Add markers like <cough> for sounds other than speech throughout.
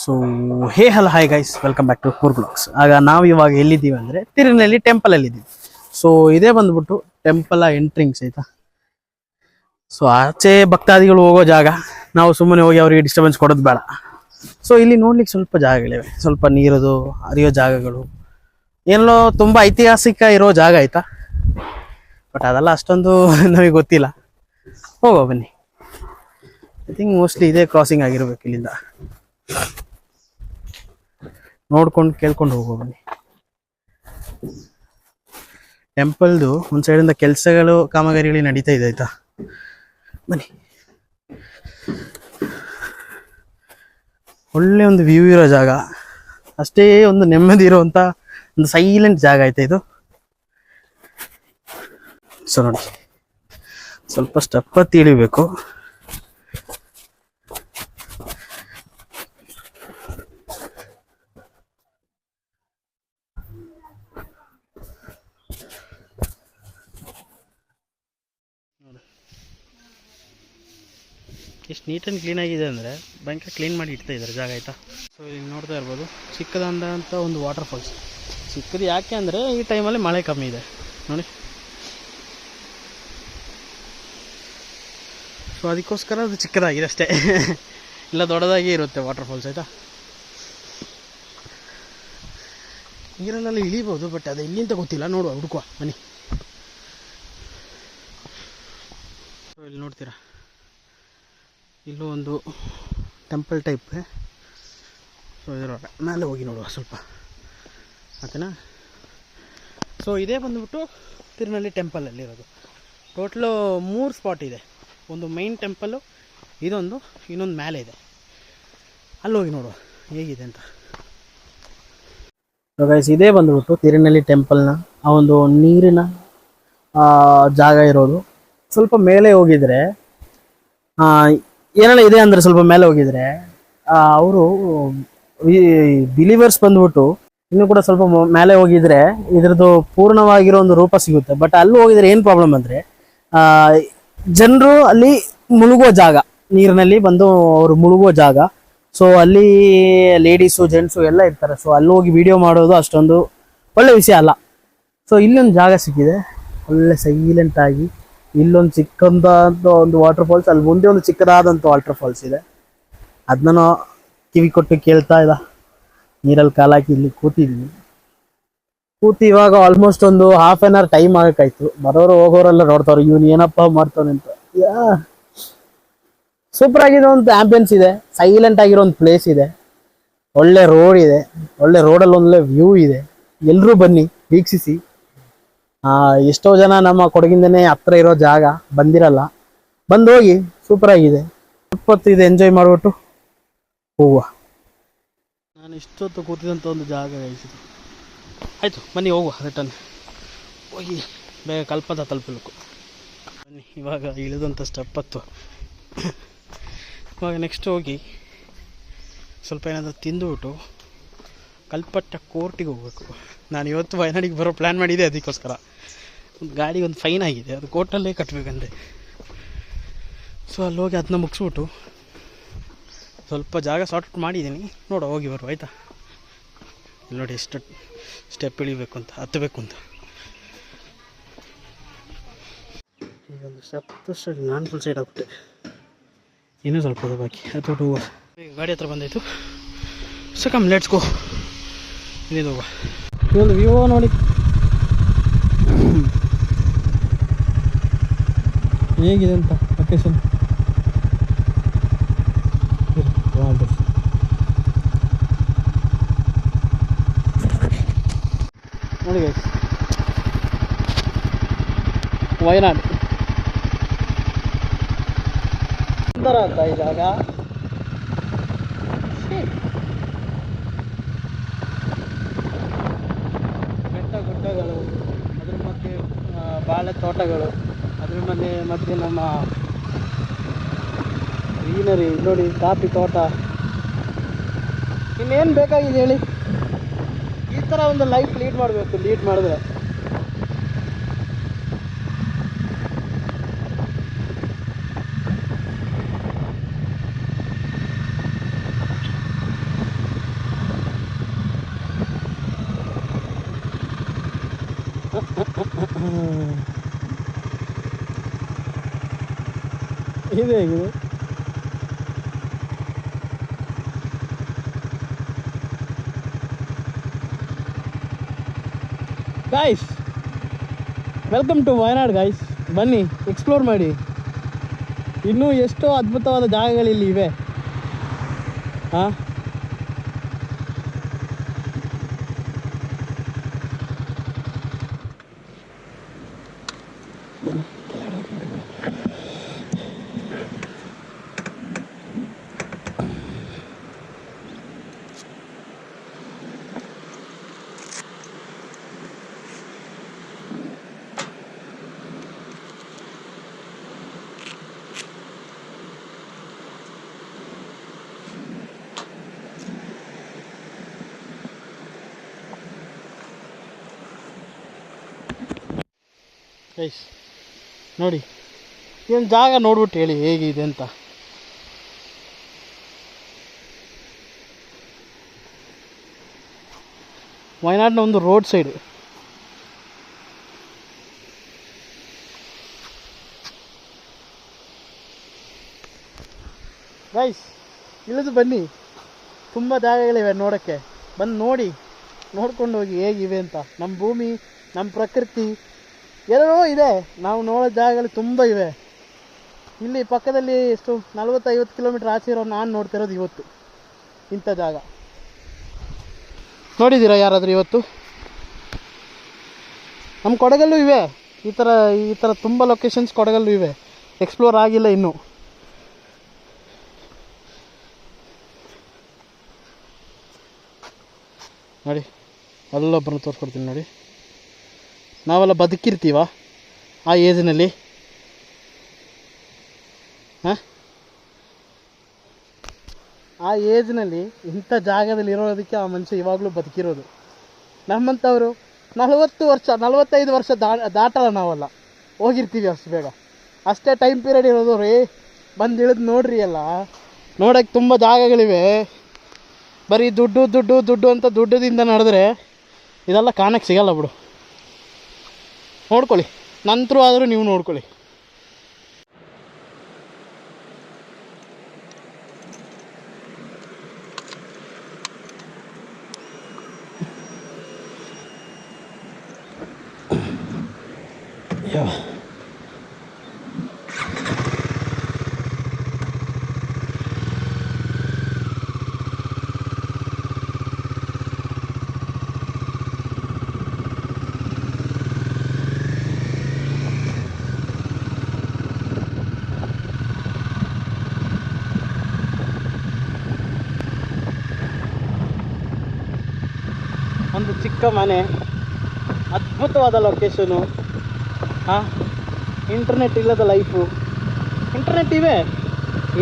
So hey hull hi guys welcome back to ಕೂರ್ blogs ಆಗ ನಾವು ಇವಾಗ ಎಲ್ಲಿದ್ದೀವಿ ಅಂದರೆ ತಿರುನಲ್ಲಿ ಟೆಂಪಲ್ ಅಲ್ಲಿ ಇದ್ದೀವಿ. ಸೊ ಇದೇ ಬಂದ್ಬಿಟ್ಟು ಟೆಂಪಲ್ ಎಂಟ್ರಿಂಗ್ಸ್ ಆಯ್ತಾ? ಸೊ ಆಚೆ ಭಕ್ತಾದಿಗಳು ಹೋಗೋ ಜಾಗ. ನಾವು ಸುಮ್ಮನೆ ಹೋಗಿ ಅವರಿಗೆ ಡಿಸ್ಟರ್ಬೆನ್ಸ್ ಕೊಡೋದು ಬೇಡ. ಸೊ ಇಲ್ಲಿ ನೋಡ್ಲಿಕ್ಕೆ ಸ್ವಲ್ಪ ಜಾಗಗಳಿವೆ. ಸ್ವಲ್ಪ ನೀರದು, ಹರಿಯೋ ಜಾಗಗಳು. ಏನೋ ತುಂಬ ಐತಿಹಾಸಿಕ ಇರೋ ಜಾಗ ಆಯ್ತಾ? ಬಟ್ ಅದೆಲ್ಲ ಅಷ್ಟೊಂದು <laughs> ನಮಗೆ ಗೊತ್ತಿಲ್ಲ. ಹೋಗೋ ಬನ್ನಿ. ಐ ಥಿಂಕ್ ಮೋಸ್ಟ್ಲಿ ಇದೇ ಕ್ರಾಸಿಂಗ್ ಆಗಿರ್ಬೇಕು ಇಲ್ಲಿಂದ. ನೋಡ್ಕೊಂಡು ಕೇಳ್ಕೊಂಡು ಹೋಗೋ ಬನ್ನಿ. ಟೆಂಪಲ್ದು ಒಂದು ಸೈಡಿಂದ ಕೆಲಸಗಳು, ಕಾಮಗಾರಿಗಳು ನಡೀತಾ ಇದೆ ಆಯ್ತಾ? ಬನ್ನಿ. ಒಳ್ಳೆ ಒಂದು ವ್ಯೂ ಇರೋ ಜಾಗ. ಅಷ್ಟೇ ಒಂದು ನೆಮ್ಮದಿ ಇರುವಂತ ಒಂದು ಸೈಲೆಂಟ್ ಜಾಗ ಆಯ್ತಾ ಇದು? ಸೊ ನೋಡಿ, ಸ್ವಲ್ಪ ಸ್ಟೆಪ್ ಹತ್ತಿ ಇಳಿಬೇಕು ನೀಟ್ ಕ್ಲೀನ್ ಆಗಿದೆ ಅಂದರೆ ಭಯಂಕರ ಕ್ಲೀನ್ ಮಾಡಿ ಇಡ್ತಾ ಇದ್ದಾರೆ, ಜಾಗ ಆಯಿತಾ? ಸೊ ಇಲ್ಲಿ ನೋಡ್ತಾ ಇರ್ಬೋದು. ಚಿಕ್ಕದಂದಂಥ ಒಂದು ವಾಟರ್ ಫಾಲ್ಸ್ ಚಿಕ್ಕದು ಯಾಕೆ ಅಂದರೆ ಈ ಟೈಮಲ್ಲಿ ಮಳೆ ಕಮ್ಮಿ ಇದೆ. ನೋಡಿ. ಸೊ ಅದಕ್ಕೋಸ್ಕರ ಅದು ಚಿಕ್ಕದಾಗಿದೆ ಅಷ್ಟೇ. <laughs> ಇಲ್ಲ, ದೊಡ್ಡದಾಗಿ ಇರುತ್ತೆ ವಾಟರ್ ಫಾಲ್ಸ್ ಆಯಿತಾ? ನೀರಲ್ಲೆಲ್ಲ ಇಳಿಬೋದು ಬಟ್ ಅದು ಎಲ್ಲಿಂತ ಗೊತ್ತಿಲ್ಲ. ನೋಡುವ, ಹುಡುಕುವ. ಬನ್ನಿ. ಇಲ್ಲಿ ನೋಡ್ತೀರಾ? ಇಲ್ಲೂ ಒಂದು ಟೆಂಪಲ್ ಟೈಪ್ ಸೊ ಇದರ ಮೇಲೆ ಹೋಗಿ ನೋಡುವ ಸ್ವಲ್ಪ. ಓಕೆನಾ ಸೊ ಇದೇ ಬಂದ್ಬಿಟ್ಟು ತಿರುನಳ್ಳಿ ಟೆಂಪಲಲ್ಲಿರೋದು ಟೋಟ್ಲು ಮೂರು ಸ್ಪಾಟ್ ಇದೆ. ಒಂದು ಮೈನ್ ಟೆಂಪಲ್ಲು ಇದೊಂದು, ಇನ್ನೊಂದು ಮೇಲೆ ಇದೆ. ಅಲ್ಲಿ ಹೋಗಿ ನೋಡುವ. ಹೇಗಿದೆ ಅಂತ. ಗೈಸ್ ಇದೇ ಬಂದ್ಬಿಟ್ಟು ತಿರುನಳ್ಳಿ ಟೆಂಪಲ್ನ ಆ ಒಂದು ನೀರಿನ ಜಾಗ ಇರೋದು. ಸ್ವಲ್ಪ ಮೇಲೆ ಹೋಗಿದ್ರೆ ಏನೆಲ್ಲ ಇದೆ ಅಂದ್ರೆ ಸ್ವಲ್ಪ ಮೇಲೆ ಹೋಗಿದ್ರೆ ಅವರು ಬಿಲೀವರ್ಸ್ ಬಂದ್ಬಿಟ್ಟು ಇನ್ನು ಕೂಡ ಸ್ವಲ್ಪ ಮೇಲೆ ಹೋಗಿದ್ರೆ ಇದ್ರದ್ದು ಪೂರ್ಣವಾಗಿರೋ ಒಂದು ರೂಪ ಸಿಗುತ್ತೆ. ಬಟ್ ಅಲ್ಲಿ ಹೋಗಿದ್ರೆ ಏನು ಪ್ರಾಬ್ಲಮ್ ಅಂದ್ರೆ ಜನರು ಅಲ್ಲಿ ಮುಳುಗುವ ಜಾಗ, ನೀರಿನಲ್ಲಿ ಬಂದು ಅವರು ಮುಳುಗುವ ಜಾಗ. ಸೊ ಅಲ್ಲಿ ಲೇಡೀಸು ಜೆಂಟ್ಸು ಎಲ್ಲ ಇರ್ತಾರೆ. ಸೊ ಅಲ್ಲಿ ಹೋಗಿ ವಿಡಿಯೋ ಮಾಡೋದು ಅಷ್ಟೊಂದು ಒಳ್ಳೆ ವಿಷಯ ಅಲ್ಲ. ಸೊ ಇಲ್ಲೊಂದು ಜಾಗ ಸಿಕ್ಕಿದೆ. ಒಳ್ಳೆ ಸೈಲೆಂಟ್ ಆಗಿ. ಇಲ್ಲೊಂದು ಚಿಕ್ಕದಾದ ಒಂದು ವಾಟರ್ ಫಾಲ್ಸ್ ಅಲ್ಲಿ ಮುಂದೆ ಒಂದು ಚಿಕ್ಕದಾದಂಥ ವಾಟರ್ ಫಾಲ್ಸ್ ಇದೆ ಅದನ್ನ ಕಿವಿ ಕೊಟ್ಟು ಕೇಳ್ತಾ ಇಲ್ಲ ನೀರಲ್ಲಿ ಕಾಲಾಕಿ ಇಲ್ಲಿ ಕೂತಿದ್ವಿ ಕೂತಿ ಇವಾಗ ಆಲ್ಮೋಸ್ಟ್ ಒಂದು ಹಾಫ್ ಆನ್ ಅವರ್ ಟೈಮ್ ಆಗಕ್ಕಾಯ್ತು. ಬರೋರು ಹೋಗೋರೆಲ್ಲ ನೋಡ್ತಾವ್ರು ಇವನು ಏನಪ್ಪ ಮಾಡ್ತಾನೆ ಅಂತ. ಸೂಪರ್ ಆಗಿರೋ ಒಂದು ಆಂಬಿಯನ್ಸ್ ಇದೆ. ಸೈಲೆಂಟ್ ಆಗಿರೋ ಒಂದು ಪ್ಲೇಸ್ ಇದೆ. ಒಳ್ಳೆ ರೋಡ್ ಇದೆ. ಒಳ್ಳೆ ರೋಡಲ್ಲಿ ಒಂದೊಳ್ಳೆ ವ್ಯೂ ಇದೆ. ಎಲ್ಲರೂ ಬನ್ನಿ, ವೀಕ್ಷಿಸಿ. ಎಷ್ಟೋ ಜನ ನಮ್ಮ ಕೊಡಗಿಂದನೇ ಹತ್ರ ಇರೋ ಜಾಗ, ಬಂದಿರಲ್ಲ. ಬಂದು ಹೋಗಿ ಸೂಪರ್ ಆಗಿದೆ. ಸ್ವಲ್ಪ ಇದು ಎಂಜಾಯ್ ಮಾಡಿಬಿಟ್ಟು ಹೋಗುವ. ನಾನು ಇಷ್ಟೊತ್ತು ಕೂತಿದಂಥ ಒಂದು ಜಾಗ ಇದು. ಆಯಿತು, ಬನ್ನಿ ಹೋಗುವ ರಿಟರ್ನ್ ಹೋಗಿ, ಬೇಗ ಕಲ್ಪದ ತಲುಪಬೇಕು. ಬನ್ನಿ, ಇವಾಗ ಇಳಿದಂಥ ಸ್ಟೆಪ್ ಹತ್ತು. ಇವಾಗ ನೆಕ್ಸ್ಟ್ ಹೋಗಿ ಸ್ವಲ್ಪ ಏನಾದರೂ ತಿಂದುಬಿಟ್ಟು ಕಲ್ಪಟ್ಟ ಕೋರ್ಟಿಗೆ ಹೋಗ್ಬೇಕು. ನಾನು ಇವತ್ತು ವಯನಾಡಿಗೆ ಬರೋ ಪ್ಲ್ಯಾನ್ ಮಾಡಿದೆ ಅದಕ್ಕೋಸ್ಕರ. ಒಂದು ಗಾಡಿಗೆ ಒಂದು ಫೈನ್ ಆಗಿದೆ. ಅದು ಕೋರ್ಟಲ್ಲೇ ಕಟ್ಟಬೇಕಂದ್ರೆ ಸೊ ಅಲ್ಲಿ ಹೋಗಿ ಅದನ್ನ ಮುಗಿಸ್ಬಿಟ್ಟು ಸ್ವಲ್ಪ ಜಾಗ ಸಾರ್ಟ್ ಮಾಡಿದ್ದೀನಿ. ನೋಡು, ಹೋಗಿ ಬರುವ, ಆಯಿತಾ? ನೋಡಿ ಎಷ್ಟು ಸ್ಟೆಪ್ ಇಳಿಬೇಕು ಅಂತ, ಹತ್ತಬೇಕು ಅಂತ. ಈಗ ಒಂದು ಸ್ಟೆಪ್ ಸೈಡ್ ನಾನು ಫುಲ್ ಸೈಡ್ ಆಗುತ್ತೆ ಇನ್ನೂ ಸ್ವಲ್ಪ ಬಾಕಿ. ಅದು ಗಾಡಿ ಹತ್ರ ಬಂದಾಯಿತು. ಸೊ ಕಮ್ ಲೆಟ್ಸ್ ಗೋ ಇಲ್ಲಿಂದ ಹೋಗುವ? ವ್ಯೂ ನೋಡಿ. ಹೇಗಿದೆ ಅಂತ ಲೊಕೇಶನ್ ನೋಡಿ ವಯನಾಡ್ ಸುಂದರ ಅಂತ ಈ ಜಾಗ ಬೆಟ್ಟ ಗುಡ್ಡಗಳು ಅದ್ರ ಮಧ್ಯೆ ಆ, ಬಾಳೆ ತೋಟಗಳು, ಅದ್ರ ಮೇಲೆ ಮತ್ತೆ ನಮ್ಮ ಗ್ರೀನರಿ, ನೋಡಿ ಕಾಫಿ ತೋಟ. ಇನ್ನೇನು ಬೇಕಾಗಿದೆ ಹೇಳಿ? ಈ ಥರ ಒಂದು ಲೈಫ್ ಲೀಡ್ ಮಾಡಬೇಕು ಲೀಡ್ ಮಾಡಿದ್ರೆ. ಇದೆ ಹೇಗಿದೆ? Guys welcome to Wayanad guys ಬನ್ನಿ ಎಕ್ಸ್ಪ್ಲೋರ್ ಮಾಡಿ. ಇನ್ನೂ ಎಷ್ಟೋ ಅದ್ಭುತವಾದ ಜಾಗಗಳಿಲ್ಲಿ ಇವೆ. ಹಾಂ ಗೈಸ್, ನೋಡಿ, ಏನು ಜಾಗ ನೋಡ್ಬಿಟ್ಟು ಹೇಳಿ ಹೇಗಿದೆ ಅಂತ. ವಯನಾಡಿನ ಒಂದು ರೋಡ್ ಸೈಡ್. ಗೈಸ್, ಇಳಿದು ಬನ್ನಿ. ತುಂಬ ಜಾಗಗಳಿವೆ ನೋಡೋಕ್ಕೆ. ಬಂದು ನೋಡಿ, ನೋಡ್ಕೊಂಡು ಹೋಗಿ ಹೇಗಿವೆ ಅಂತ. ನಮ್ಮ ಭೂಮಿ ನಮ್ಮ ಪ್ರಕೃತಿ ಎಲ್ಲವೂ ಇದೆ. ನಾವು ನೋಡೋ ಜಾಗಗಳು ತುಂಬ ಇವೆ. ಇಲ್ಲಿ ಪಕ್ಕದಲ್ಲಿ ಎಷ್ಟು ನಲ್ವತ್ತೈವತ್ತು ಕಿಲೋಮೀಟ್ರ್ ಆಚೆ ಇರೋ ನಾನು ನೋಡ್ತಿರೋದು ಇವತ್ತು. ಇಂಥ ಜಾಗ. ನೋಡಿದ್ದೀರಾ ಯಾರಾದರೂ ಇವತ್ತು? ನಮ್ಮ ಕೊಡಗಲ್ಲೂ ಇವೆ. ಈ ಥರ ಈ ಥರ ತುಂಬ ಲೊಕೇಶನ್ಸ್ ಕೊಡಗಲ್ಲೂ ಇವೆ. ಎಕ್ಸ್ಪ್ಲೋರ್ ಆಗಿಲ್ಲ ಇನ್ನೂ. ನೋಡಿ. ಅಲ್ಲೊಬ್ಬರನ್ನ ತೋರಿಸ್ಕೊಡ್ತೀನಿ ನೋಡಿ. ನಾವೆಲ್ಲ ಬದುಕಿರ್ತೀವ ಆ ಏಜ್ನಲ್ಲಿ? ಹಾಂ? ಆ ಏಜ್ನಲ್ಲಿ ಇಂಥ ಜಾಗದಲ್ಲಿ ಇರೋದಕ್ಕೆ ಆ ಮನುಷ್ಯ ಇವಾಗಲೂ ಬದುಕಿರೋದು. ನಮ್ಮಂಥವರು ನಲವತ್ತು ವರ್ಷ, ನಲವತ್ತೈದು ವರ್ಷ ದಾ, ದಾಟಲ್ಲ ನಾವಲ್ಲ. ಹೋಗಿರ್ತೀವಿ ಅಷ್ಟು ಬೇಗ. ಅಷ್ಟೇ ಟೈಮ್ ಪೀರಿಯಡ್ ಇರೋದು ರೀ. ಬಂದು ಇಳಿದು ನೋಡ್ರಿ ಅಲ್ಲ ನೋಡೋಕ್ಕೆ ತುಂಬ ಜಾಗಗಳಿವೆ. ಬರೀ ದುಡ್ಡು ದುಡ್ಡು ದುಡ್ಡು ಅಂತ ದುಡ್ಡದಿಂದ ನಡೆದ್ರೆ ಇದೆಲ್ಲ ಕಾಣಕ್ಕೆ ಸಿಗಲ್ಲ ಬಿಡು. ನೋಡ್ಕೊಳ್ಳಿ. ನಂತರ ಆದರೂ ನೀವು ನೋಡ್ಕೊಳ್ಳಿ. ಒಂದು ಚಿಕ್ಕ ಮನೆ, ಅದ್ಭುತವಾದ ಲೊಕೇಶನು ಹಾಂ ಇಂಟರ್ನೆಟ್ ಇಲ್ಲದ ಲೈಫು ಇಂಟರ್ನೆಟ್ ಇವೆ,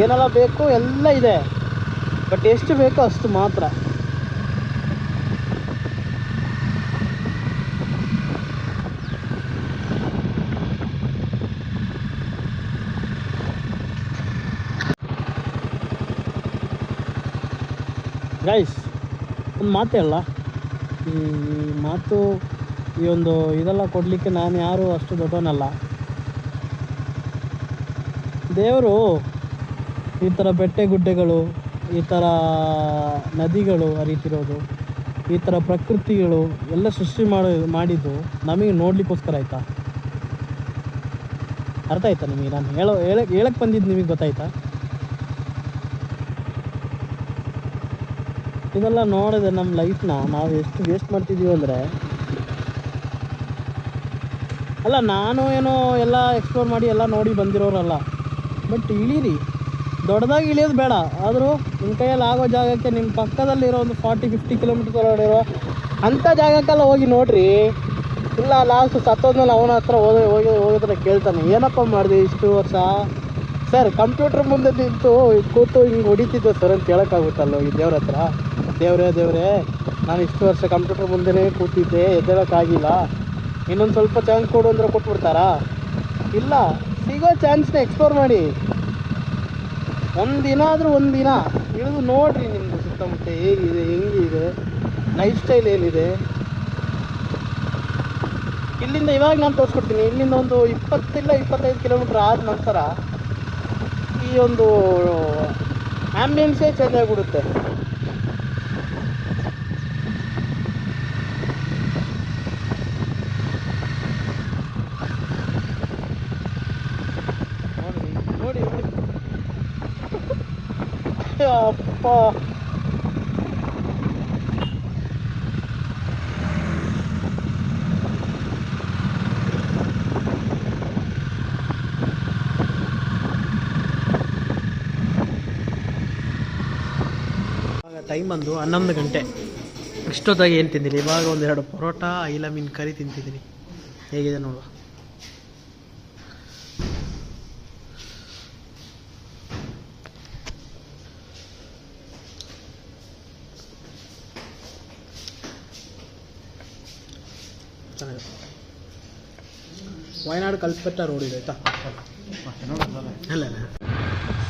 ಏನೆಲ್ಲ ಬೇಕು ಎಲ್ಲ ಇದೆ ಬಟ್ ಎಷ್ಟು ಬೇಕೋ ಅಷ್ಟು ಮಾತ್ರ. ಗೈಸ್ ಒಂದು ಮಾತೇ ಅಲ್ಲ. ಈ ಮಾತು, ಈ ಒಂದು ಇದೆಲ್ಲ ಕೊಡಲಿಕ್ಕೆ ನಾನು ಯಾರು ಅಷ್ಟು ದೊಡ್ಡವನಲ್ಲ. ದೇವರು ಈ ಥರ ಬೆಟ್ಟೆ ಗುಡ್ಡೆಗಳು, ಈ ಥರ ನದಿಗಳು ಹರಿತಿರೋದು, ಈ ಥರ ಪ್ರಕೃತಿಗಳು ಎಲ್ಲ ಸೃಷ್ಟಿ ಮಾಡಿ, ಮಾಡಿದ್ದು ನಮಗೆ ನೋಡಲಿಕ್ಕೋಸ್ಕರ ಆಯಿತಾ? ಅರ್ಥ ಆಯ್ತಾ ನಿಮಗೆ? ನಾನು ಹೇಳೋ ಹೇಳಕ್ಕೆ ಬಂದಿದ್ದು ನಿಮಗೆ ಗೊತ್ತಾಯ್ತಾ? ಇದೆಲ್ಲ ನೋಡಿದೆ ನಮ್ಮ ಲೈಫ್ನ ನಾವು ಎಷ್ಟು ವೇಸ್ಟ್ ಮಾಡ್ತಿದ್ದೀವಿ ಅಂದರೆ. ಅಲ್ಲ, ನಾನು ಏನೋ ಎಲ್ಲ ಎಕ್ಸ್ಪ್ಲೋರ್ ಮಾಡಿ ಎಲ್ಲ ನೋಡಿ ಬಂದಿರೋರಲ್ಲ. ಬಟ್ ಇಳೀರಿ. ದೊಡ್ಡದಾಗಿ ಇಳಿಯೋದು ಬೇಡ. ಆದರೂ ನಿಮ್ಮ ಕೈಯಲ್ಲಿ ಆಗೋ ಜಾಗಕ್ಕೆ ನಿಮ್ಮ ಪಕ್ಕದಲ್ಲಿರೋ ಒಂದು ಫಾರ್ಟಿ ಫಿಫ್ಟಿ ಕಿಲೋಮೀಟರ್ ಹೊರಡಿರೋ ಅಂಥ ಜಾಗಕ್ಕೆಲ್ಲ ಹೋಗಿ ನೋಡ್ರಿ. ಇಲ್ಲ ಲಾಸ್ಟ್ ಸತ್ತೋದ್ಮೇಲೆ ಅವನ ಹತ್ರ ಹೋಗಿ ಹೋಗಿ ಹೋಗಿದ್ರೆ ಕೇಳ್ತಾನೆ, ಏನಪ್ಪ ಮಾಡಿದೆ ಇಷ್ಟು ವರ್ಷ? ಸರ್ ಕಂಪ್ಯೂಟರ್ ಮುಂದೆ ನಿಂತು ಕೂತು ಹಿಂಗೆ ಹೊಡಿತಿದ್ದೆ ಸರ್ ಅಂತ ಹೇಳೋಕ್ಕಾಗುತ್ತಲ್ಲ ಹೋಗಿ ದೇವ್ರ ಹತ್ರ? ದೇವ್ರೇ, ದೇವರೇ, ನಾನು ಇಷ್ಟು ವರ್ಷ ಕಂಪ್ಯೂಟರ್ ಮುಂದೆನೇ ಕೂತಿದ್ದೆ, ಎದ್ದೇಳೋಕ್ಕಾಗಿಲ್ಲ. ಇನ್ನೊಂದು ಸ್ವಲ್ಪ ಚಾನ್ಸ್ ಕೊಡು ಅಂದ್ರೆ ಕೊಟ್ಬಿಡ್ತಾರಾ? ಇಲ್ಲ, ಸಿಗೋ ಚಾನ್ಸ್ನ ಎಕ್ಸ್ಪ್ಲೋರ್ ಮಾಡಿ. ಒಂದಿನ ಆದರೂ ಒಂದಿನ ಇಳಿದು ನೋಡ್ರಿ ನಿಮ್ಮದು ಸುತ್ತಮುತ್ತ ಹೇಗಿದೆ, ಹೆಂಗಿದೆ ಲೈಫ್ ಸ್ಟೈಲ್ ಏನಿದೆ. ಇಲ್ಲಿಂದ ಇವಾಗ ನಾನು ತೋರಿಸ್ಕೊಡ್ತೀನಿ. ಇಲ್ಲಿಂದ ಒಂದು ಇಪ್ಪತ್ತಿಲ್ಲ ಇಪ್ಪತ್ತೈದು ಕಿಲೋಮೀಟ್ರ್ ಆದ ನಂತರ ಈ ಒಂದು ಆಂಬಿಯನ್ಸೇ ಚೇಂಜ್ ಆಗಿಬಿಡುತ್ತೆ ನೋಡಿ ನೋಡಿ ನೋಡಿ ಅಪ್ಪ ಟೈಮ್ ಬಂದು ಹನ್ನೊಂದು ಗಂಟೆ. ಇಷ್ಟೊತ್ತಾಗಿ ಏನು ತಿಂದಿಲ್ಲ ಇವಾಗ ಒಂದೆರಡು ಪರೋಟ ಐಲ ಮೀನು ಕರಿ ತಿಂತಿದ್ದೀನಿ ಹೇಗಿದೆ ನೋಡುವ. ವಯನಾಡ್ ಕಲ್ಪೆಟ್ಟ ರೋಡ್ ಇದೆ ಆಯ್ತಾ? ಅಲ್ಲ.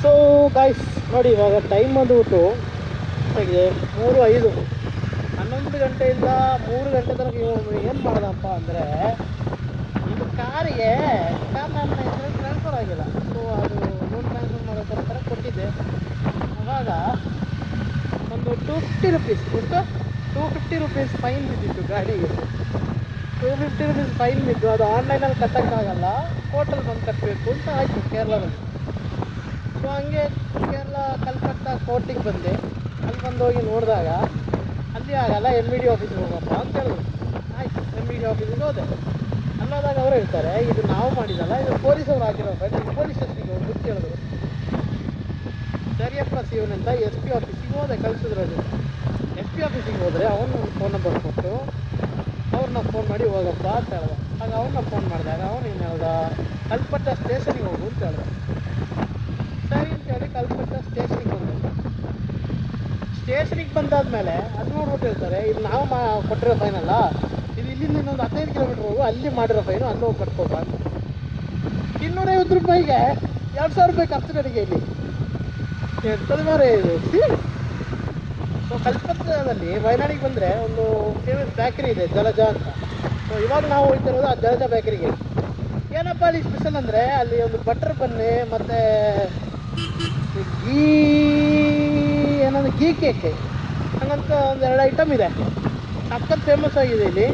ಸೊ ಗಾಯ್ಸ್ ನೋಡಿ ಇವಾಗ ಟೈಮ್ ಬಂದುಬಿಟ್ಟು ಆಗಿದೆ ಮೂರು ಐದು. ಹನ್ನೊಂದು ಗಂಟೆಯಿಂದ ಮೂರು ಗಂಟೆ ತನಕ ಏನು ಮಾಡ್ದಪ್ಪ ಅಂದರೆ, ಇದು ಕಾರಿಗೆ ಕಾರ್ ನನ್ನ ಹೆಸರಲ್ಲಿ ಟ್ರಾನ್ಸ್ಫರ್ ಆಗಿಲ್ಲ. ಸೊ ಅದು ಲೋನ್ ಟ್ರಾನ್ಸ್ಫರ್ ತರ ಕೊಟ್ಟಿದ್ದೆ. ಆವಾಗ ಒಂದು ಟೂ ಫಿಫ್ಟಿ ರುಪೀಸ್ ಎಷ್ಟು ಟೂ ಫಿಫ್ಟಿ ರುಪೀಸ್ ಫೈನ್ ಬಿದ್ದಿತ್ತು ಗಾಡಿಗೆ. ಟೂ ಫಿಫ್ಟಿ ರುಪೀಸ್ ಫೈನ್ ಬಿದ್ದು ಅದು ಆನ್ಲೈನಲ್ಲಿ ಕಟ್ಟೋಕ್ಕಾಗಲ್ಲ ಕೋರ್ಟಲ್ಲಿ ಬಂದು ಕಟ್ಟಬೇಕು ಅಂತ ಆಯಿತು ಕೇರಳದಲ್ಲಿ. ಸೊ ಹಂಗೆ ಕೇರಳ, ಕಲ್ಕತ್ತಾ, ಕೋರ್ಟಿಗೆ ಬಂದೆ. ಅಲ್ಲಿ ಹೋಗಿ ನೋಡಿದಾಗ, ಅಲ್ಲಿ ಆಗಲ್ಲ ಎಂ ಇ ಡಿ ಆಫೀಸಿಗೆ ಹೋಗಪ್ಪ ಅಂತ ಹೇಳಿದ್ರು. ಆಯ್ತು ಎಂ ಇ ಡಿ ಆಫೀಸಿಗೆ ಹೋದೆ. ಅಲ್ಲೋದಾಗ ಅವರು ಹೇಳ್ತಾರೆ, ಇದು ನಾವು ಮಾಡಿದಲ್ಲ ಇದು ಪೊಲೀಸವ್ರು ಹಾಕಿರೋ ನೀವು ಪೊಲೀಸ್ ಸ್ಟೇಷನ್ಗೆ ಹೋಗಿ ಅಂತ ಹೇಳಿದ್ರು. ಸರಿಯಪ್ಪ ಶಿವನ್ ಅಂತ ಎಸ್ ಪಿ ಆಫೀಸಿಗೆ ಹೋದೆ, ಕಳಿಸಿದ್ರು ಅದು. ಎಸ್ ಪಿ ಆಫೀಸಿಗೆ ಹೋದರೆ ಅವನು ಫೋನ್ ನಂಬರ್ ಕೊಟ್ಟು, ಅವ್ರನ್ನ ಫೋನ್ ಮಾಡಿ ಹೋಗಪ್ಪ ಅಂತ ಹೇಳ್ದೆ. ಆಗ ಅವನ್ನ ಫೋನ್ ಮಾಡಿದಾಗ ಅವನು ಏನು ಹೇಳ್ದ, ಕಲ್ಪಟ್ಟ ಸ್ಟೇಷನಿಗೆ ಹೋಗು ಅಂತ ಹೇಳ್ದೆ. ಸರಿ ಅಂತೇಳಿ ಕಲ್ಪಟ್ಟ ಸ್ಟೇಷನಿಗೆ ಸ್ಟೇಷನಿಗೆ ಬಂದಾದ್ಮೇಲೆ ಅದು ನೋಡ್ಬಿಟ್ಟು ಹೇಳ್ತಾರೆ ಇದು ನಾವು ಮಾ ಕೊಟ್ಟಿರೋ ಫೈನ್ ಅಲ್ಲ. ಇದು ಇಲ್ಲಿಂದ ಇನ್ನೊಂದು ಹದಿನೈದು ಕಿಲೋಮೀಟರ್ ಹೋಗು, ಅಲ್ಲಿ ಮಾಡಿರೋ ಫೈನು ಅಲ್ಲಿ ಹೋಗಿ ಕಟ್ಕೋಬ ಇನ್ನೂರೈವತ್ತು ರೂಪಾಯಿಗೆ ಎರಡು ಸಾವಿರ ರೂಪಾಯಿ ಖರ್ಚು ನನಗೆ ಇಲ್ಲಿ. ಎಂಥದ್ದು ಇದು? ಸೊ ಕಲ್ಪತ್ತದಲ್ಲಿ ವಯನಾಡಿಗೆ ಬಂದರೆ ಒಂದು ಫೇಮಸ್ ಬೇಕರಿ ಇದೆ, ಜಲಜ ಅಂತ. ಸೊ ಇವಾಗ ನಾವು ಹೋಗ್ತಿರೋದು ಆ ಜಲಜ ಬೇಕರಿಗೆ ಏನಪ್ಪ ಅಲ್ಲಿ ಸ್ಪೆಷಲ್ ಅಂದರೆ ಅಲ್ಲಿ ಒಂದು ಬಟರ್ ಬನ್ನಿ, ಮತ್ತು ಗೀ ಏನಂದ್ರೆ ಗೀ ಕೇಕ್ ಹಂಗಂತ ಒಂದು ಎರಡು ಐಟಮ್ ಇದೆ. ಸಖತ್ ಫೇಮಸ್ ಆಗಿದೆ ಇಲ್ಲಿ.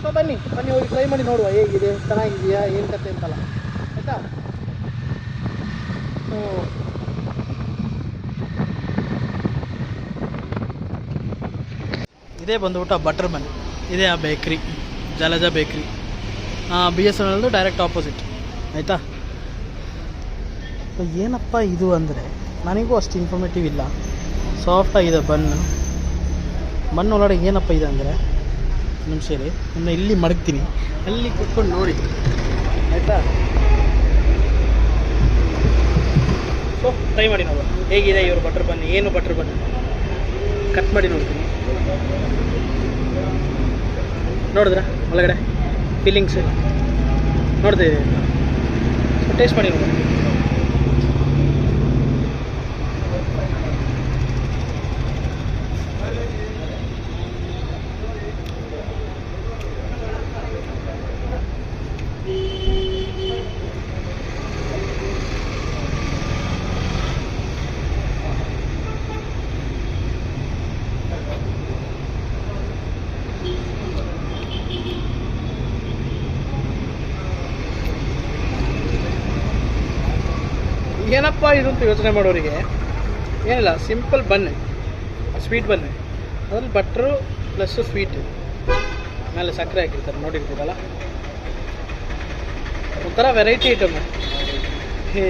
ಸೊ ಬನ್ನಿ ಬನ್ನಿ ಹೋಗಿ ಟ್ರೈ ಮಾಡಿ ನೋಡುವ ಹೇಗಿದೆ, ಚೆನ್ನಾಗಿದೆಯಾ, ಏನು ಕತೆ ಅಂತಲ್ಲ. ಆಯಿತಾ? ಹ್ಞೂ ಇದೇ ಬಂದುಬಿಟ್ಟು ಆ ಬಟರ್ ಬನ್ ಇದೇ ಆ bakery Jalaja bakery B S N ಎಲ್ದು direct opposite ಆಯಿತಾ? ಏನಪ್ಪ ಇದು ಅಂದರೆ, ನನಗೂ ಅಷ್ಟು ಇನ್ಫಾರ್ಮೇಟಿವ್ ಇಲ್ಲ. ಸಾಫ್ಟಾಗಿದೆ ಬನ್ನು ಬನ್ ಒಳಗಡೆ ಏನಪ್ಪ ಇದೆ ಅಂದರೆ ನಿಮಿಷ ನನ್ನ ಇಲ್ಲಿ ಮಡಗ್ತೀನಿ. ಅಲ್ಲಿ ಕುತ್ಕೊಂಡು ನೋಡಿ. ಆಯಿತಾ? ಸೊ ಟ್ರೈ ಮಾಡಿ ನೋಡುವ. ಹೇಗಿದೆ ಇವರು ಬಟರ್ ಬನ್ ಏನು ಬಟರ್ ಬನ್ ಕಟ್ ಮಾಡಿ ನೋಡ್ತೀನಿ. ನೋಡಿದ್ರ? ಒಳಗಡೆ? ಫೀಲಿಂಗ್ಸ್ ನೋಡ್ತಾ ಇದ್ದೀವಿ ಟೇಸ್ಟ್ ಮಾಡಿ ನೋಡಿ ಏನಪ್ಪ ಇದು ಯೋಚನೆ ಮಾಡೋರಿಗೆ ಏನಿಲ್ಲ ಸಿಂಪಲ್ ಬನ್ನೆ ಸ್ವೀಟ್ ಬನ್ನಿ. ಅದ್ರಲ್ಲಿ ಬಟ್ರು ಪ್ಲಸ್ ಸ್ವೀಟ್ ಮೇಲೆ ಸಕ್ಕರೆ ಹಾಕಿರ್ತಾರೆ, ನೋಡಿರ್ತೀರಲ್ಲ? ಒಂಥರ ವೆರೈಟಿ ಐಟಮ್ ಈ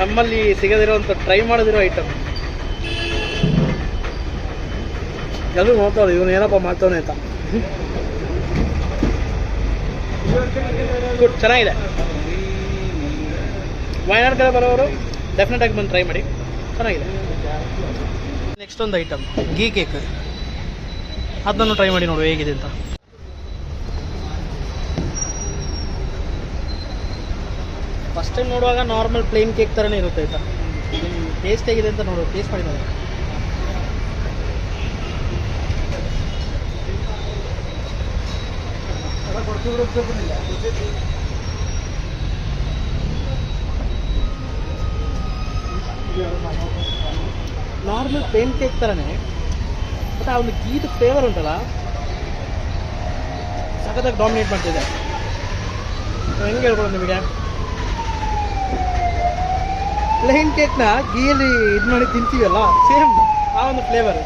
ನಮ್ಮಲ್ಲಿ ಸಿಗದಿರೋಂಥ ಟ್ರೈ ಮಾಡದಿರೋ ಐಟಮ್ ಎಲ್ಲರೂ ನೋಡ್ತಾಳೆ ಇವನು ಏನಪ್ಪ ಮಾಡ್ತಾವನೆ ಅಂತ. ಗುಡ್ ಚೆನ್ನಾಗಿದೆ. ವಯನಾಡ್ ಕಡೆ ಬರೋರು? ಡೆಫಿನೆಟ್ ಆಗಿ ಬಂದು ಟ್ರೈ ಮಾಡಿ. ಚೆನ್ನಾಗಿದೆ. ನೆಕ್ಸ್ಟ್ ಒಂದು ಐಟಮ್ ಗೀ ಕೇಕ್ ಅದನ್ನು ಟ್ರೈ ಮಾಡಿ ನೋಡು ಹೇಗಿದೆ ಅಂತ. ಫಸ್ಟ್ ಟೈಮ್ ನೋಡುವಾಗ ನಾರ್ಮಲ್ ಪ್ಲೇನ್ ಕೇಕ್ ಥರನೇ ಇರುತ್ತೆ ಆಯ್ತಾ? ಟೇಸ್ಟ್ ಹೇಗಿದೆ ಅಂತ ನೋಡು ಟೇಸ್ಟ್ ಮಾಡಿ ನೋಡಿ. ನಾರ್ಮಲ್ ಪೇನ್ ಕೇಕ್ ಥರನೇ ಬಟ್ ಆ ಒಂದು ಗೀದು ಫ್ಲೇವರ್ ಉಂಟಲ್ಲ, ಸಖತ್ತಾಗಿ ಡಾಮಿನೇಟ್ ಮಾಡ್ತಿದೆ. ಹೆಂಗೆ ಹೇಳ್ಬೋದು ನಿಮಗೆ? ಪ್ಲೇನ್ ಕೇಕ್ನ ಗೀಯಲ್ಲಿ ಇದು ಮಾಡಿ ತಿಂತೀವಲ್ಲ ಸೇಮ್ ಆ ಒಂದು ಫ್ಲೇವರ್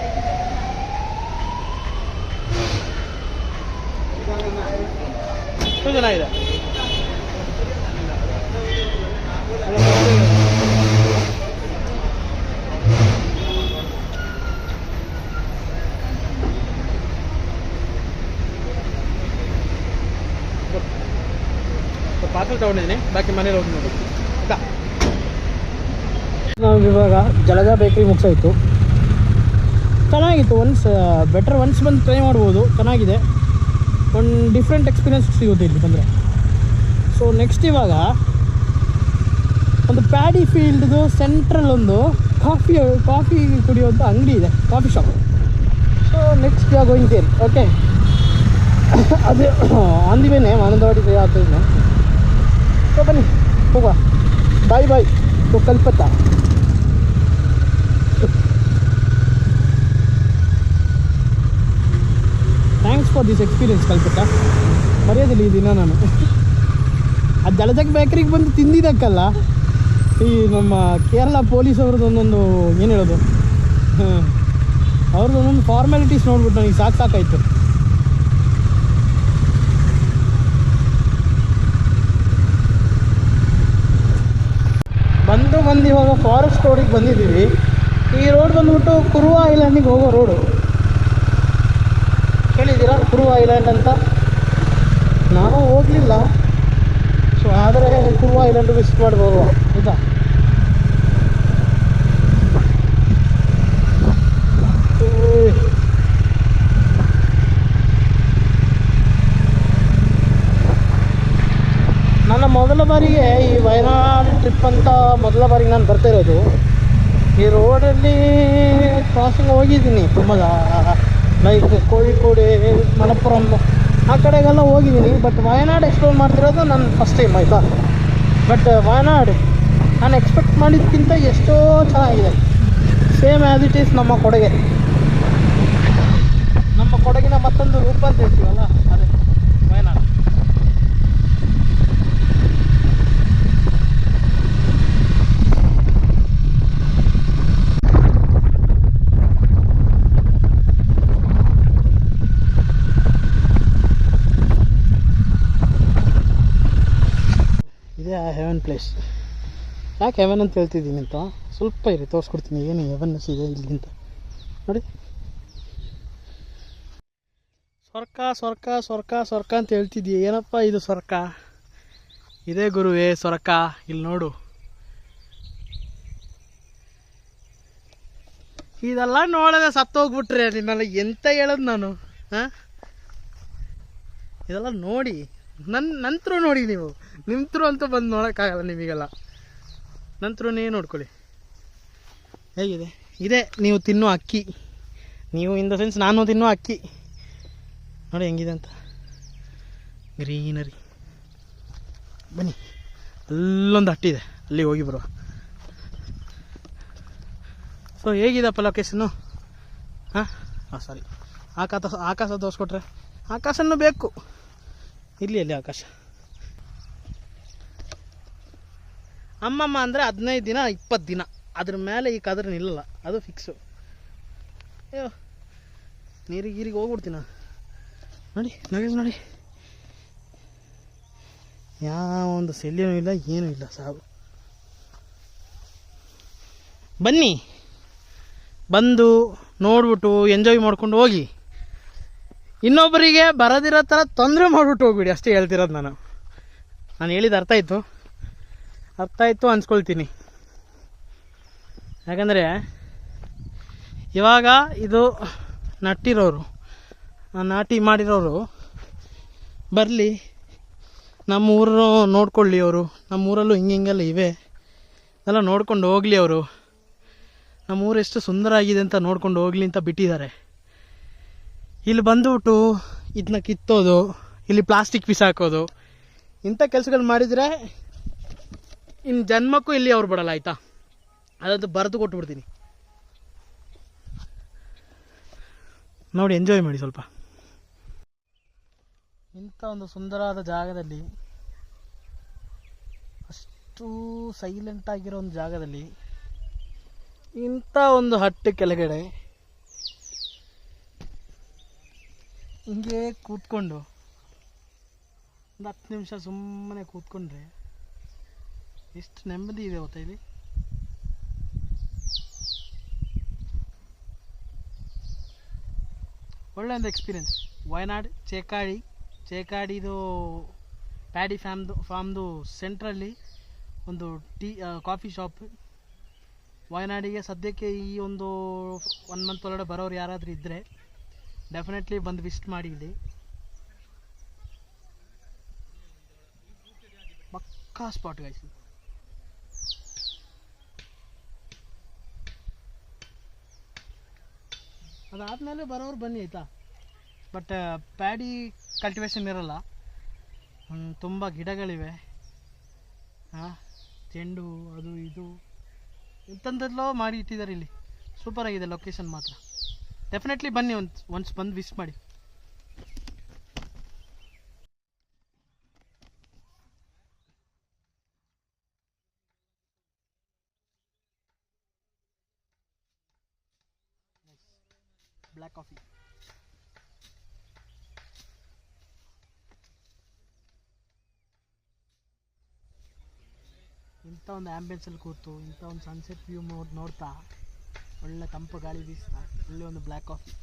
ಚೆನ್ನಾಗಿದೆ. ಪಾತ್ರೆ ತಗೊಂಡಿದ್ದೀನಿ. ಬಾಕಿ ಮನೇಲಿ ಹೋಗಿ ನೋಡಿ. ಆಯ್ತಾ ನಾವು ಇವಾಗ ಜಲಜ ಬೇಕ್ರಿ ಮುಗಿಸಾಯಿತು ಚೆನ್ನಾಗಿತ್ತು. ಒನ್ಸ್ ಬೆಟರ್ ಒನ್ಸ್ ಬಂದು ಟ್ರೈ ಮಾಡ್ಬೋದು. ಚೆನ್ನಾಗಿದೆ. ಒಂದು ಡಿಫ್ರೆಂಟ್ ಎಕ್ಸ್ಪೀರಿಯನ್ಸ್ ಸಿಗುತ್ತೆ ಇಲ್ಲಿ ಬಂದರೆ. ಸೊ ನೆಕ್ಸ್ಟ್ ಇವಾಗ ಒಂದು ಪ್ಯಾಡಿ ಫೀಲ್ಡ್ದು ಸೆಂಟ್ರಲ್ ಒಂದು ಕಾಫಿ ಕಾಫಿ ಕುಡಿಯುವಂಥ ಅಂಗಡಿ ಇದೆ. ಕಾಫಿ ಶಾಪ್ ಸೊ ನೆಕ್ಸ್ಟ್ ಇವಾಗ ದೇರ್ ಓಕೆ ಅದು ಆನ್ ದಿ ವೇನೆ ಮಾನಂದವಾಡಿ ಸೊ ಬನ್ನಿ ಹೋಗುವ bye bye Kalpetta thanks for this experience Kalpetta ಮರೆಯೋದಿಲ್ಲ ಈ ದಿನ ನಾನು ಆ ಜಲಜಗ್ ಬೇಕರಿಗೆ ಬಂದು ತಿಂದಿದ್ದಕ್ಕಲ್ಲ, ಈ ನಮ್ಮ ಕೇರಳ ಪೊಲೀಸ್ ಅವ್ರದ್ದು ಒಂದೊಂದು, ಏನು ಹೇಳೋದು? ಹಾಂ <laughs> ಅವ್ರದ್ದು ಒಂದೊಂದು ಫಾರ್ಮ್ಯಾಲಿಟೀಸ್ ನೋಡ್ಬಿಟ್ಟು ನನಗೆ ಸಾಕು ಸಾಕಾಯ್ತು. ಬಂದು ಬಂದು ಇವಾಗ ಫಾರೆಸ್ಟ್ ರೋಡಿಗೆ ಬಂದಿದ್ದೀವಿ. ಈ ರೋಡ್ ಬಂದ್ಬಿಟ್ಟು ಕುರುವ ಐಲ್ಯಾಂಡಿಗೆ ಹೋಗೋ ರೋಡು ಕೇಳಿದ್ದೀರಾ ಕುರುವ ಐಲ್ಯಾಂಡ್ ಅಂತ? ನಾನು ಹೋಗಲಿಲ್ಲ. ಸೊ ಆದರೆ ಕುರುವ ಐಲ್ಯಾಂಡು ವಿಸಿಟ್ ಮಾಡ್ಬೋದು. ಆಯಿತಾ? ನನ್ನ ಮೊದಲ ಬಾರಿಗೆ ಈ ವಯನಾಡ್ ಟ್ರಿಪ್ ಅಂತ ಮೊದಲ ಬಾರಿಗೆ ನಾನು ಬರ್ತಾ ಇರೋದು. ಈ ರೋಡಲ್ಲಿ ಕ್ರಾಸಿಂಗ್ ಹೋಗಿದ್ದೀನಿ, ತುಂಬ ಲೈಕ್ ಕೋಳಿಕೋಡೆ, ಮಲಪ್ಪುರಂ, ಆ ಕಡೆಗೆಲ್ಲ ಹೋಗಿದ್ದೀನಿ. ಬಟ್ ವಯನಾಡ್ ಎಕ್ಸ್ಪ್ಲೋರ್ ಮಾಡ್ತಿರೋದು ನನ್ನ ಫಸ್ಟ್ ಟೈಮ್ ಆಯಿತಾ? ಬಟ್ ವಯನಾಡ್, ನಾನು ಎಕ್ಸ್ಪೆಕ್ಟ್ ಮಾಡಿದ್ದಕ್ಕಿಂತ ಎಷ್ಟೋ ಚೆನ್ನಾಗಿದೆ. ಸೇಮ್ ಆ್ಯಸ್ ಇಟ್ ಈಸ್ ನಮ್ಮ ಕೊಡಗೆ. ನಮ್ಮ ಕೊಡಗಿನ ಮತ್ತೊಂದು ರೂಪ ಅಂತ ಹೇಳ್ತೀವಲ್ಲ ಅದೇ ವಯನಾಡ್ ಇದೇ ಆ ಹೆವೆನ್ ಪ್ಲೇಸ್ ಯಾಕೆ ಹೆವೆನ್ ಅಂತ ಹೇಳ್ತಿದ್ದೀನಿ ಅಂತ? ಸ್ವಲ್ಪ ಇರಿ, ತೋರಿಸ್ಕೊಡ್ತೀನಿ. ಏನು ಹೆವೆನ್ನಸ್ ಇದೆ ಇಲ್ಲಿ ಅಂತ. ನೋಡಿ. ಸ್ವರ್ಕ ಸ್ವರ್ಕ ಸ್ವರ್ಕ ಸ್ವರ್ಕ ಅಂತ ಹೇಳ್ತಿದ್ದೀಯ. ಏನಪ್ಪ ಇದು ಸ್ವರ್ಕ? ಇದೇ ಗುರುವೇ, ಸ್ವರ್ಕ. ಇಲ್ಲಿ ನೋಡು. ಇದೆಲ್ಲ ನೋಡದೆ ಸತ್ತೋಗ್ಬಿಟ್ರೆ ನಿನ್ನೆಲ್ಲ ಎಂತ ಹೇಳೋದು ನಾನು? ಹಾಂ? ಇದೆಲ್ಲ ನೋಡಿ. ನನ್ನ ನಂತರ ನೋಡಿ ನೀವು. ನಿಂತರು ಅಂತೂ ಬಂದು ನೋಡೋಕ್ಕಾಗಲ್ಲ ನಿಮಗೆಲ್ಲ. ನಂತರನೇ ನೋಡ್ಕೊಳ್ಳಿ. ಹೇಗಿದೆ? ಇದೆ, ನೀವು ತಿನ್ನೋ ಅಕ್ಕಿ. ನೀವು ಇನ್ ದ ಸೆನ್ಸ್ ನಾನು ತಿನ್ನೋ ಅಕ್ಕಿ. ನೋಡಿ ಹೆಂಗಿದೆ ಅಂತ. ಗ್ರೀನರಿ. ಬನ್ನಿ. ಅಲ್ಲೊಂದು ಹಟ್ಟಿದೆ ಅಲ್ಲಿ ಹೋಗಿ ಬರುವ. ಸೊ ಹೇಗಿದಪ್ಪ ಲೊಕೇಶನ್ನು ಹಾಂ? ಹಾಂ ಸಾರಿ ಆಕಾಶ ಆಕಾಶ ತೋರಿಸ್ಕೊಟ್ರೆ ಆಕಾಶನೂ ಬೇಕು. ಇಲ್ಲಿ ಅಲ್ಲಿ ಆಕಾಶ. ಅಮ್ಮಮ್ಮ ಅಂದರೆ ಹದಿನೈದು ದಿನ, ಇಪ್ಪತ್ತು ದಿನ. ಅದ್ರ ಮೇಲೆ ಈ ಕದ್ರ ನಿಲ್ಲಲ್ಲ. ಅದು ಫಿಕ್ಸು ಅಯ್ಯೋ, ನೀರಿಗೆ ಹೋಗ್ಬಿಡ್ತೀನ? ನೋಡಿ ಲಗೇಜ್ ನೋಡಿ. ಯಾವ ಒಂದು ಸೆಲ್ಯೂ ಇಲ್ಲ, ಏನೂ ಇಲ್ಲ ಸಾವು ಬನ್ನಿ. ಬಂದು ನೋಡ್ಬಿಟ್ಟು ಎಂಜಾಯ್ ಮಾಡ್ಕೊಂಡು ಹೋಗಿ. ಇನ್ನೊಬ್ಬರಿಗೆ ಬರೋದಿರೋ ಥರ ತೊಂದರೆ ಮಾಡಿಬಿಟ್ಟು ಹೋಗ್ಬಿಡಿ, ಅಷ್ಟೇ ಹೇಳ್ತಿರೋದು ನಾನು. ನಾನು ಹೇಳಿದ ಅರ್ಥ ಆಯಿತು. ಅರ್ಥ ಆಯಿತು ಅನ್ಸ್ಕೊಳ್ತೀನಿ. ಯಾಕಂದರೆ ಇವಾಗ ಇದು ನಟ್ಟಿರೋರು ನಾಟಿ ಮಾಡಿರೋರು ಬರಲಿ ನಮ್ಮ ಊರು ನೋಡ್ಕೊಳ್ಳಿ ಅವರು. ನಮ್ಮ ಊರಲ್ಲೂ ಹಿಂಗೆ ಹಿಂಗೆಲ್ಲ ಇವೆ. ಎಲ್ಲ ನೋಡ್ಕೊಂಡು ಹೋಗಲಿ ಅವರು. ನಮ್ಮ ಊರು ಎಷ್ಟು ಸುಂದರ ಆಗಿದೆ ಅಂತ ನೋಡ್ಕೊಂಡು ಹೋಗ್ಲಿ ಅಂತ ಬಿಟ್ಟಿದ್ದಾರೆ. ಇಲ್ಲಿ ಬಂದುಬಿಟ್ಟು ಇದನ್ನ ಕಿತ್ತೋದು, ಇಲ್ಲಿ ಪ್ಲಾಸ್ಟಿಕ್ ಹಾಕೋದು, ಇಂಥ ಕೆಲಸಗಳು ಮಾಡಿದರೆ ಇನ್ನು ಜನ್ಮಕ್ಕೂ ಇಲ್ಲಿ ಅವ್ರು ಬಿಡಲ್ಲ, ಆಯಿತಾ? ಅದಂತೂ ಬರೆದು ಕೊಟ್ಬಿಡ್ತೀನಿ. ನೋಡಿ ಎಂಜಾಯ್ ಮಾಡಿ ಸ್ವಲ್ಪ. ಇಂಥ ಒಂದು ಸುಂದರವಾದ ಜಾಗದಲ್ಲಿ, ಅಷ್ಟು ಸೈಲೆಂಟ್ ಆಗಿರೋ ಒಂದು ಜಾಗದಲ್ಲಿ, ಇಂಥ ಒಂದು ಹಟ್ಟು ಕೆಳಗಡೆ, ಹಿಂಗೆ ಕೂತ್ಕೊಂಡು, ಒಂದು ಹತ್ತು ನಿಮಿಷ ಸುಮ್ಮನೆ ಕೂತ್ಕೊಂಡ್ರೆ ಎಷ್ಟು ನೆಮ್ಮದಿ ಇದೆ ಗೊತ್ತಾ ಇಲ್ಲಿ? ಒಳ್ಳೆ ಒಂದು ಎಕ್ಸ್ಪೀರಿಯನ್ಸ್ ವಯನಾಡ್, ಚೇಕಾಡಿ ಚೇಕಾಡಿದು ಪ್ಯಾಡಿ ಫ್ಯಾಮ್ದು ಫಾರ್ಮ್ದು ಸೆಂಟ್ರಲ್ಲಿ ಒಂದು ಟೀ ಕಾಫಿ ಶಾಪ್ ವಯನಾಡಿಗೆ ಸದ್ಯಕ್ಕೆ ಈ ಒಂದು ಒನ್ ಮಂತ್ ಒಳಗಡೆ ಬರೋರು ಯಾರಾದರೂ ಇದ್ದರೆ ಡೆಫಿನೆಟ್ಲಿ ಬಂದು ವಿಸಿಟ್ ಮಾಡಿ ಇಲ್ಲಿ. ಪಕ್ಕಾ ಸ್ಪಾಟ್ ಗೈಸ್ ಅದಾದಮೇಲೆ ಬರೋರು ಬನ್ನಿ, ಆಯಿತಾ? ಬಟ್ ಪ್ಯಾಡಿ ಕಲ್ಟಿವೇಶನ್ ಇರಲ್ಲ. ತುಂಬ ಗಿಡಗಳಿವೆ. ಹಾಂ ಚೆಂಡು, ಅದು ಇದು. ಇಂಥದ್ದೆಲ್ಲೋ ಮಾಡಿ ಇಟ್ಟಿದ್ದಾರೆ ಇಲ್ಲಿ. ಸೂಪರ್ ಆಗಿದೆ ಲೊಕೇಶನ್ ಮಾತ್ರ. ಡೆಫಿನೆಟ್ಲಿ ಬನ್ನಿ ಒಂದು ಒನ್ಸ್ ಬಂದು ವಿಶ್ ಮಾಡಿ. ಬ್ಲ್ಯಾಕ್ ಕಾಫಿ ಇಂಥ ಒಂದು ಆ್ಯಂಬಿಯನ್ಸಲ್ಲಿ ಕೂತು, ಇಂಥ ಒಂದು ಸನ್ಸೆಟ್ ವ್ಯೂ ನೋಡ್ ನೋಡ್ತಾ, ಒಳ್ಳೆ ತಂಪು ಗಾಳಿ ಬೀಸ್ತಾ, ಒಳ್ಳೆ ಒಂದು ಬ್ಲ್ಯಾಕ್ ಕಾಫಿ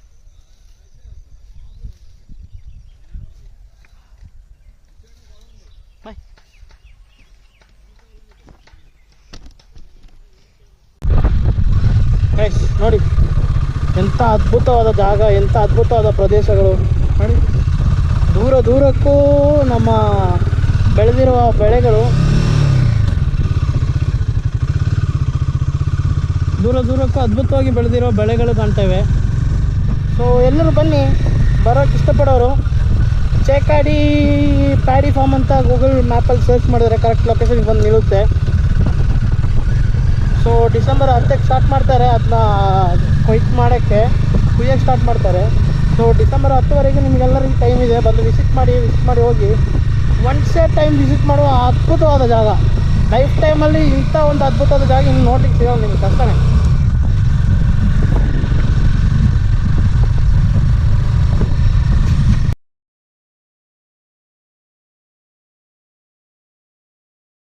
ನೋಡಿ. ಎಂಥ ಅದ್ಭುತವಾದ ಜಾಗ, ಎಂಥ ಅದ್ಭುತವಾದ ಪ್ರದೇಶಗಳು. ದೂರ ದೂರಕ್ಕೂ ನಮ್ಮ ಬೆಳೆದಿರುವ ಬೆಳೆಗಳು ದೂರ ದೂರಕ್ಕೂ ಅದ್ಭುತವಾಗಿ ಬೆಳೆದಿರೋ ಬೆಳೆಗಳು ಕಾಣ್ತೇವೆ. ಸೊ ಎಲ್ಲರೂ ಬನ್ನಿ ಬರೋಕ್ಕೆ ಇಷ್ಟಪಡೋರು. ಚೇಕಾಡಿ ಪ್ಯಾಡಿ ಫಾರ್ಮ್ ಅಂತ ಗೂಗಲ್ ಮ್ಯಾಪಲ್ಲಿ ಸರ್ಚ್ ಮಾಡಿದ್ರೆ ಕರೆಕ್ಟ್ ಲೊಕೇಶನ್ಗೆ ಬಂದು ನಿಲ್ಲುತ್ತೆ. ಸೊ ಡಿಸೆಂಬರ್ ಹತ್ತಕ್ಕೆ ಸ್ಟಾರ್ಟ್ ಮಾಡ್ತಾರೆ. ಅದನ್ನ ಕೊಯ್ಕ್ ಮಾಡೋಕ್ಕೆ ಕುಯ್ಯಕ್ಕೆ ಸ್ಟಾರ್ಟ್ ಮಾಡ್ತಾರೆ. ಸೊ ಡಿಸೆಂಬರ್ ಹತ್ತುವರೆಗೆ ನಿಮಗೆಲ್ಲರಿಗೂ ಟೈಮ್ ಇದೆ. ಬಂದು ವಿಸಿಟ್ ಮಾಡಿ ವಿಸಿಟ್ ಮಾಡಿ ಹೋಗಿ. ಒನ್ಸೇ ಟೈಮ್ ವಿಸಿಟ್ ಮಾಡುವ ಅದ್ಭುತವಾದ ಜಾಗ. ಲೈಫ್ ಟೈಮಲ್ಲಿ ಇಂಥ ಒಂದು ಅದ್ಭುತವಾದ ಜಾಗ ಇನ್ನು ನೋಡ್ಲಿಕ್ಕೆ ಸಿಗೋದು ನಿಮ್ಗೆ ಕಷ್ಟನೇ